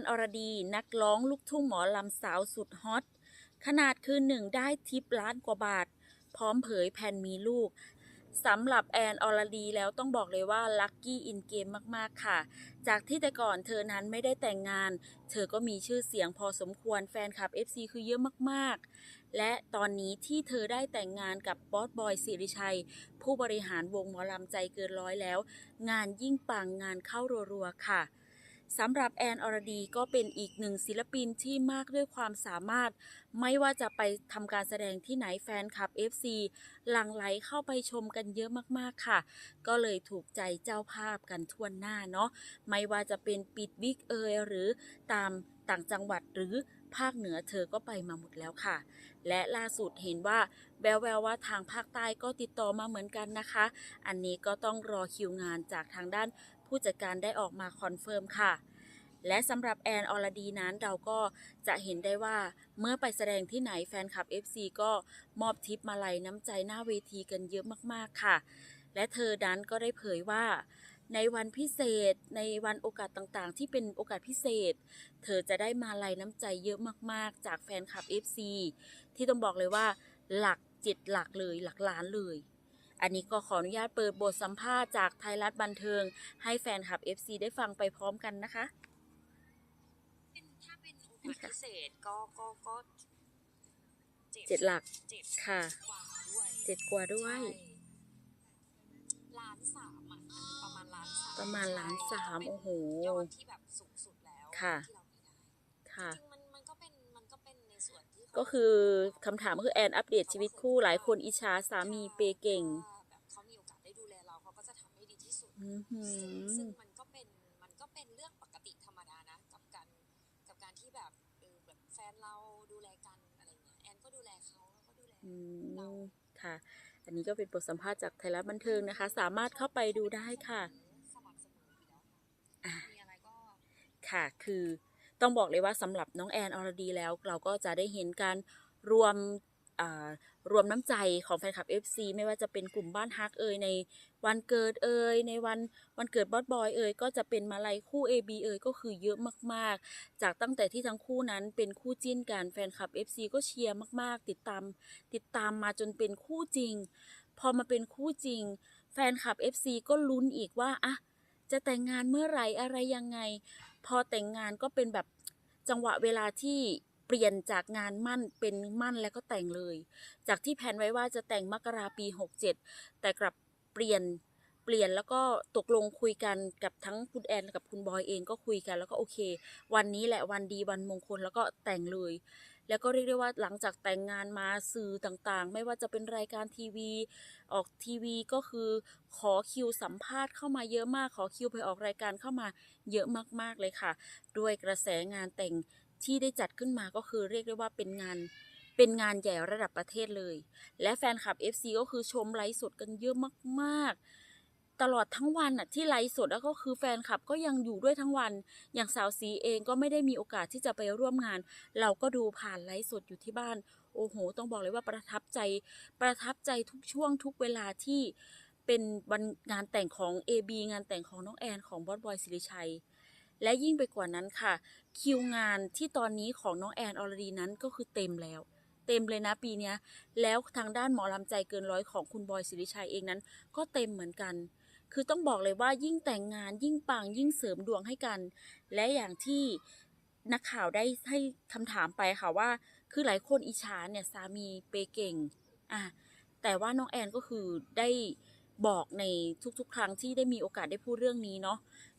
อนอรดี นักร้องลูกทุ่งหมอลำสาวสุดฮอต ขนาดคืนหนึ่งได้ทิปล้านกว่าบาท พร้อมเผยแผ่นมีลูกสำหรับแอนอรดีแล้วต้องบอกเลยว่าลัคกี้อินเกมมาก ๆ ค่ะ จากที่แต่ก่อนเธอนั้นไม่ได้แต่งงาน เธอก็มีชื่อเสียงพอสมควรแฟนคลับ FC คือเยอะมาก ๆ และตอนนี้ที่เธอได้แต่งงานกับบอสบอยสิริชัย ผู้บริหารวงหมอลำใจเกินร้อยแล้ว งานยิ่งปังงานเข้ารัว ๆ ค่ะ สำหรับแอนอรดีก็เป็นอีกหนึ่งศิลปินที่มากด้วยความสามารถ ไม่ว่าจะไปทำการแสดงที่ไหนแฟนคลับ FC หลั่งไหลเข้าไปชมกันเยอะมากๆค่ะ ก็เลยถูกใจเจ้าภาพกันทั่วหน้าเนาะไม่ว่าจะเป็นปิดบิ๊กเอยหรือตามต่างจังหวัดหรือภาคเหนือเธอก็ไปมาหมดแล้วค่ะ และล่าสุดเห็นว่าแววๆว่าทางภาคใต้ก็ติดต่อมาเหมือนกันนะคะ อันนี้ก็ต้องรอคิวงานจากทางด้าน ผู้จัดการได้ออกมาคอนเฟิร์มค่ะ และสำหรับแอนอรดีนั้นเราก็จะเห็นได้ว่าเมื่อไปแสดงที่ไหนแฟนคลับ FC ก็มอบทิปมาลัยน้ำใจหน้าเวทีกันเยอะมากๆค่ะ และเธอนั้นก็ได้เผยว่าในวันพิเศษในวันโอกาสต่างๆ ที่เป็นโอกาสพิเศษ เธอจะได้มาลัยน้ำใจเยอะมากๆ จากแฟนคลับ FC ที่ต้องบอกเลยว่าหลักเจ็ดหลักเลยหลักล้านเลย อันนี้ก็ขออนุญาตเปิดบทสัมภาษณ์จากไทยรัฐบันเทิง ให้แฟนคลับ FC ได้ฟังไปพร้อมกันนะคะเป็นถ้าเป็นโอกาสพิเศษก็ก็ก็เจ็ดหลักเจ็ดค่ะกว่าด้วยเจ็ดกว่าด้วยใช่ล้านสามอะประมาณล้านสามประมาณล้านสามใช่โอ้โหเป็นยอดที่แบบสูงสุดแล้วค่ะที่เรามีได้ค่ะจริงๆมันมันก็เป็นมันก็เป็นในส่วนที่เขาก็คือคำถามก็คือแอนอัปเดตชีวิตคู่หลายคนอิจฉาสามีเปย์เก่ง จะทำให้ดีที่สุดอื้อหืซึ่งอมันก็เป็นมันก็เป็นเรื่องปกติธรรมดานะ กับการกับการที่แบบเออแบบแฟนเราดูแลกันอะไรเงี้ยแอนก็ดูแลเขาแล้วก็ดูแลอืเรามค่ะ อันนี้ก็เป็นบทสัมภาษณ์จากไทยรัฐบันเทิงนะคะ สามารถเข้าไปดูได้ค่ะสม่ำเสมออยู่แล้วค่ะอะมีอะไรก็ค่ะ คือต้องบอกเลยว่าสำหรับน้องแอนอรดีแล้ว เราก็จะได้เห็นการรวมอ่า รวมน้ำใจของแฟนคลับ FC ไม่ว่าจะเป็นกลุ่มบ้านฮักเอ่ยในวันเกิดเอ่ยในวันวันเกิดบอสบอยเอ่ยก็จะเป็นมาลัยคู่ AB เอ่ยก็คือเยอะมากๆ จากตั้งแต่ที่ทั้งคู่นั้นเป็นคู่จิ้นกันแฟนคลับ FC ก็เชียร์มากๆ ติดตาม ติดตามมาจนเป็นคู่จริง พอมาเป็นคู่จริง แฟนคลับ FC ก็ลุ้นอีกว่าอะจะแต่งงานเมื่อไหร่อะไรยังไง พอแต่งงานก็เป็นแบบจังหวะเวลาที่ เปลี่ยนจากงานมั่นเป็นมั่นแล้วก็แต่งเลย จากที่แผนไว้ว่าจะแต่งมกราปี 67 แต่กลับเปลี่ยนเปลี่ยนแล้วก็ตกลงคุยกันกับทั้งคุณแอนกับคุณบอยเองก็คุยกันแล้วก็โอเค วันนี้แหละวันดีวันมงคลแล้วก็แต่งเลย แล้วก็เรียกได้ว่าหลังจากแต่งงานมาสื่อต่างๆ ไม่ว่าจะเป็นรายการทีวี ออกทีวีก็คือขอคิวสัมภาษณ์เข้ามาเยอะมากขอคิวไปออกรายการเข้ามาเยอะมากๆเลยค่ะ ด้วยกระแสงานแต่ง ที่ได้จัดขึ้นมาก็คือเรียกได้ว่าเป็นงานเป็นงานใหญ่ระดับประเทศเลย และแฟนคลับ FC ก็คือชมไลฟ์สดกันเยอะมากๆ ตลอดทั้งวันอะที่ไลฟ์สดแล้วก็คือแฟนคลับก็ยังอยู่ด้วยทั้งวัน อย่างสาวสีเองก็ไม่ได้มีโอกาสที่จะไปร่วมงาน เราก็ดูผ่านไลฟ์สดอยู่ที่บ้าน โอ้โห ต้องบอกเลยว่าประทับใจ ประทับใจทุกช่วงทุกเวลาที่เป็นวันงานแต่งของ AB งานแต่งของน้องแอนของบอสบอยสิริชัย และยิ่งไปกว่านั้นค่ะ คิวงานที่ตอนนี้ของน้องแอนอรดีนั้นก็คือเต็มแล้ว เต็มเลยนะปีนี้แล้วทางด้านหมอลำใจเกินร้อยของคุณบอยสิริชัยเองนั้น ก็เต็มเหมือนกัน คือต้องบอกเลยว่ายิ่งแต่งงานยิ่งปังยิ่งเสริมดวงให้กัน และอย่างที่นักข่าวได้ให้คำถามไปค่ะว่า คือหลายคนอิจฉาเนี่ยสามีเปเก่งอะแต่ว่าน้องแอนก็คือได้ บอกในทุกๆ ครั้งที่ได้มีโอกาสได้พูดเรื่องนี้เนาะ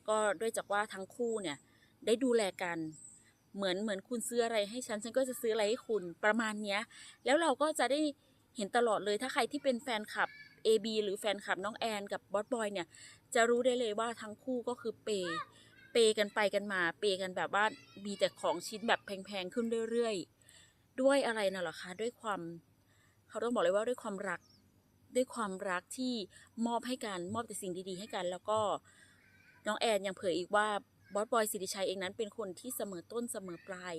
ก็ด้วยจากว่าทั้งคู่เนี่ยได้ดูแลกัน เหมือนเหมือนคุณซื้ออะไรให้ฉันฉันก็จะซื้ออะไรให้คุณประมาณเนี้ย แล้วเราก็จะได้เห็นตลอดเลยถ้าใครที่เป็นแฟนคลับ AB หรือแฟนคลับน้องแอนกับบอสบอยเนี่ย จะรู้ได้เลยว่าทั้งคู่ก็คือเปย์เปย์กันไปกันมา เปย์กันแบบว่ามีแต่ของชิ้นแบบแพงๆขึ้นเรื่อยๆ ด้วยอะไรน่ะหรอคะ ด้วยความ เขาต้องบอกเลยว่าด้วยความรัก ด้วยความรักที่มอบให้กันมอบแต่สิ่งดีๆ ให้กัน แล้วก็น้องแอนยังเผยอีกว่าบอสบอยสิริชัยเองนั้นเป็นคนที่เสมอต้นเสมอปลาย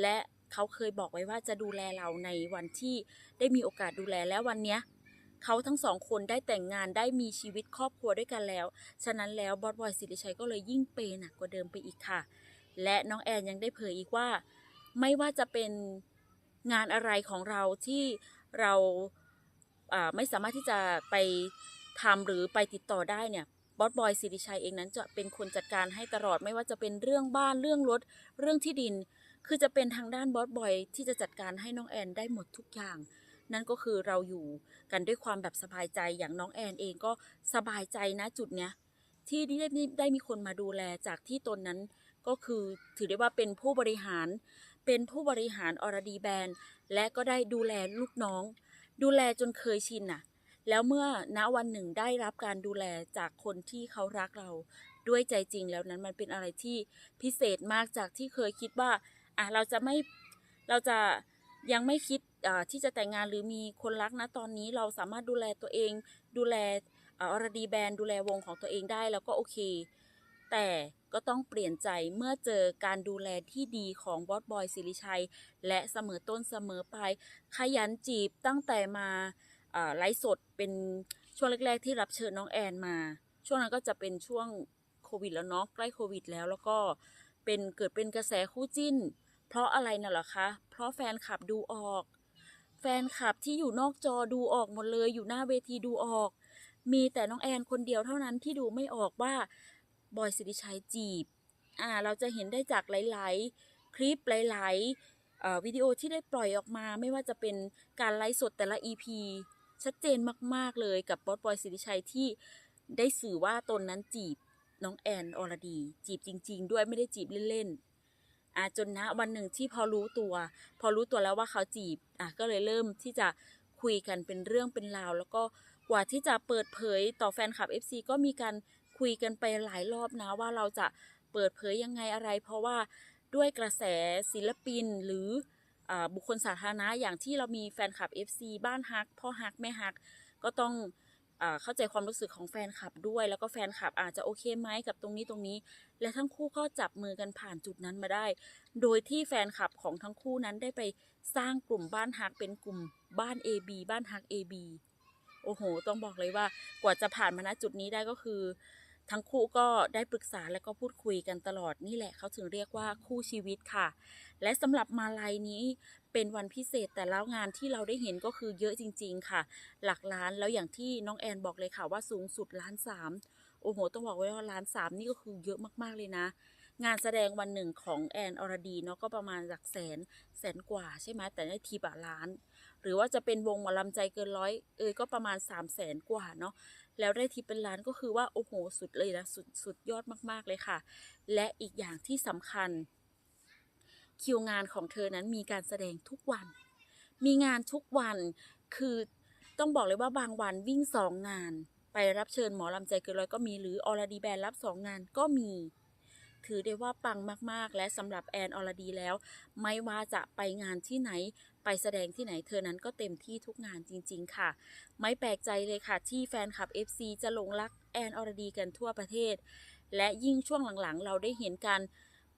และเขาเคยบอกไว้ว่าจะดูแลเราในวันที่ได้มีโอกาสดูแลแล้ววันเนี้ยเขาทั้งสองคนได้แต่งงานได้มีชีวิตครอบครัวด้วยกันแล้ว ฉะนั้นแล้วบอสบอยสิริชัยก็เลยยิ่งเปย์หนักกว่าเดิมไปอีกค่ะ และน้องแอนยังได้เผยอีกว่า ไม่ว่าจะเป็นงานอะไรของเราที่เรา ไม่สามารถที่จะไปทำหรือไปติดต่อได้เนี่ยบอสบอยสิริชัยเองนั้นจะเป็นคนจัดการให้ตลอดไม่ว่าจะเป็นเรื่องบ้านเรื่องรถเรื่องที่ดิน คือจะเป็นทางด้านบอสบอยที่จะจัดการให้น้องแอนได้หมดทุกอย่าง นั่นก็คือเราอยู่กันด้วยความแบบสบายใจอย่างน้องแอนเองก็สบายใจนะจุดเนี้ยที่ได้ได้ได้มีคนมาดูแลจากที่ตนนั้นก็คือถือได้ว่าเป็นผู้บริหาร เป็นผู้บริหารอรดีแบรนด์และก็ได้ดูแลลูกน้อง ดูแลจนเคยชินน่ะ แล้วเมื่อณวันหนึ่งได้รับการดูแลจากคนที่เขารักเราด้วยใจจริงแล้วนั้นมันเป็นอะไรที่พิเศษมากจากที่เคยคิดว่าอะเราจะไม่เราจะยังไม่คิดอ่าที่จะแต่งงานหรือมีคนรักนะตอนนี้เราสามารถดูแลตัวเอง ดูแลอ่าอรดีแบรนด์ดูแลวงของตัวเองได้แล้วก็โอเค แต่ ก็ต้องเปลี่ยนใจเมื่อเจอการดูแลที่ดีของบอสบอยสิริชัย และเสมอต้นเสมอปลายขยันจีบตั้งแต่มาไลฟ์สดเป็นช่วงแรก ๆ ที่รับเชิญน้องแอนมา ช่วงนั้นก็จะเป็นช่วงโควิดแล้วเนาะใกล้โควิดแล้วแล้วก็เป็นเกิดเป็นกระแสคู่จิ้น เพราะอะไรน่ะเหรอคะ เพราะแฟนคลับดูออก แฟนคลับที่อยู่นอกจอดูออกหมดเลยอยู่หน้าเวทีดูออก มีแต่น้องแอนคนเดียวเท่านั้นที่ดูไม่ออกว่า บอยสิริชัยจีบอ่าเราจะเห็นได้จากหลาย ๆ คลิปหลายๆวิดีโอที่ได้ปล่อยออกมาไม่ว่าจะเป็นการไลฟ์สดแต่ละ EP ชัดเจนมาก ๆ เลยกับบอสบอยสิริชัยที่ได้สื่อว่าตนนั้นจีบน้องแอนอรดี จีบจริง ๆ ด้วยไม่ได้จีบเล่นๆอ่าจนนะวันหนึ่งที่พอรู้ตัว พอรู้ตัวแล้วว่าเขาจีบอะก็เลยเริ่มที่จะคุยกันเป็นเรื่องเป็นราว แล้วก็กว่าที่จะเปิดเผยต่อแฟนคลับ FC ก็มีการ คุยกันไปหลายรอบนะว่าเราจะเปิดเผยยังไงอะไร เพราะว่าด้วยกระแสศิลปินหรืออบุคคลสาธารณะอย่างที่เรามีแฟนคลับ FC บ้านฮักพ่อฮักแม่ฮักก็ต้องอเข้าใจความรู้สึกของแฟนคลับด้วย แล้วก็แฟนคลับอาจจะโอเคไหมกับตรงนี้ตรงนี้ และทั้งคู่ก็จับมือกันผ่านจุดนั้นมาได้ โดยที่แฟนคลับของทั้งคู่นั้นได้ไปสร้างกลุ่มบ้านฮักเป็นกลุ่มบ้าน AB บ้านฮัก AB โอ้โห ต้องบอกเลยว่ากว่าจะผ่านมาณจุดนี้ได้ก็คือ ทั้งคู่ก็ได้ปรึกษาและก็พูดคุยกันตลอดนี่แหละเขาถึงเรียกว่าคู่ชีวิตค่ะ และสำหรับมาลัยนี้เป็นวันพิเศษแต่แล้วงานที่เราได้เห็นก็คือเยอะจริง ๆ ค่ะ หลักล้านแล้วอย่างที่น้องแอนบอกเลยค่ะว่าสูงสุดล้านสามโอ้โห ต้องบอกไว้ว่าล้านสามนี่ก็คือเยอะมากๆเลยนะ งานแสดงวันหนึ่งของแอนอรดีเนาะก็ประมาณหลักแสนแสนกว่าใช่ไหมแต่ในทีบะล้าน หรือว่าจะเป็นวงหมอลำใจเกินร้อยเอยก็ประมาณ3 0 0แสนกว่าเนาะ แล้วได้ทีเป็นล้านก็คือว่าโอ้โหสุดเลยนะสุดสุดยอดมากๆเลยค่ะ และอีกอย่างที่สำคัญ คิวงานของเธอนั้นมีการแสดงทุกวัน มีงานทุกวันคือต้องบอกเลยว่าบางวันวิ่งสองงาน ไปรับเชิญหมอลำใจเกินร้อยก็มีหรืออรดีแบนรับสองงานก็มีถือได้ว่าปังมากๆ และสำหรับแอนอรดีแล้ว ไม่ว่าจะไปงานที่ไหน ไปแสดงที่ไหนเธอนั้นก็เต็มที่ทุกงานจริง ๆ ค่ะ ไม่แปลกใจเลยค่ะ ที่แฟนคลับ FC จะหลงรักแอนอรดีกันทั่วประเทศ และยิ่งช่วงหลังๆ เราได้เห็นการ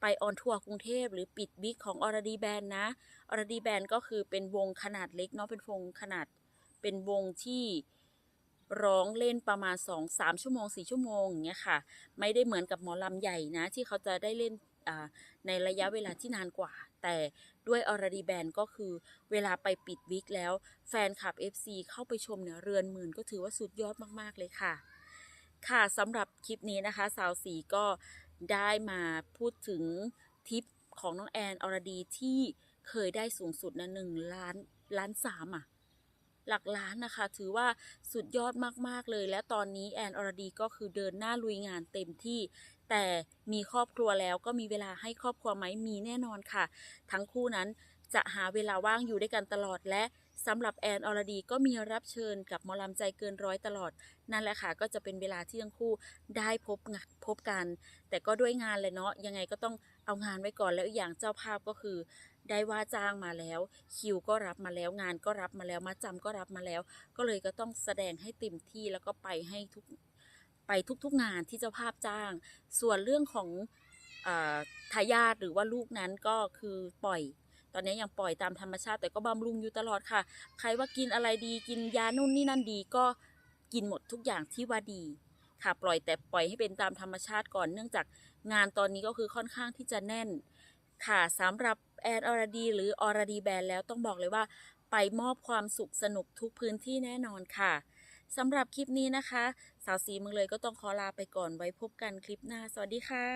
ไปออนทัวร์กรุงเทพหรือปิดบิ๊กของอรดีแบนนะอรดีแบนก็คือเป็นวงขนาดเล็กเนาะเป็นวงขนาดเป็นวงที่ร้องเล่นประมาณ 2 3 ชั่วโมง 4 ชั่วโมงอย่างเงี้ยค่ะ ไม่ได้เหมือนกับหมอลำใหญ่นะ ที่เขาจะได้เล่นในระยะเวลาที่นานกว่า แต่ด้วยออร์ดีแบนก็คือเวลาไปปิดวิกแล้ว แฟนคลับ FC เข้าไปชมเนี่ยเรือนหมื่นก็ถือว่าสุดยอดมากๆเลยค่ะ ค่ะสำหรับคลิปนี้นะคะ สาวสีก็ได้มาพูดถึงทิปของน้องแอนอรดีที่เคยได้สูงสุดนะหนึ่งล้านล้านสามอะ หลักล้านนะคะ ถือว่าสุดยอดมากๆเลย และตอนนี้แอนอรดีก็คือเดินหน้าลุยงานเต็มที่ แต่มีครอบครัวแล้วก็มีเวลาให้ครอบครัวไหมมีแน่นอนค่ะ ทั้งคู่นั้นจะหาเวลาว่างอยู่ด้วยกันตลอดและสำหรับแอนอรดีก็มีรับเชิญกับมอลำใจเกินร้อยตลอด นั่นแหละค่ะ ก็จะเป็นเวลาที่ทั้งคู่ได้พบงะพบกัน แต่ก็ด้วยงานเลยเนาะยังไงก็ต้องเอางานไว้ก่อนแล้วอีกอย่างเจ้าภาพก็คือ ได้ว่าจ้างมาแล้ว คิวก็รับมาแล้วงานก็รับมาแล้วมาจำก็รับมาแล้ว ก็เลยก็ต้องแสดงให้เต็มที่แล้วก็ไปให้ทุก ไปทุกๆงานที่เจ้าภาพจ้าง ส่วนเรื่องของทายาทหรือว่าลูกนั้นก็คือปล่อย ตอนนี้ยังปล่อยตามธรรมชาติ แต่ก็บำรุงอยู่ตลอดค่ะ ใครว่ากินอะไรดีกินยานู่นนี่นั่นดีก็กินหมดทุกอย่างที่ว่าดีค่ะปล่อยแต่ปล่อยให้เป็นตามธรรมชาติก่อนเนื่องจากงานตอนนี้ก็คือค่อนข้างที่จะแน่น ค่ะสำหรับแอนออรดี หรืออรดีแบรนด์แล้วต้องบอกเลยว่า ไปมอบความสุขสนุกทุกพื้นที่แน่นอนค่ะสำหรับคลิปนี้นะคะ สาวสีมึงเลยก็ต้องขอลาไปก่อนไว้พบกันคลิปหน้า สวัสดีค่ะ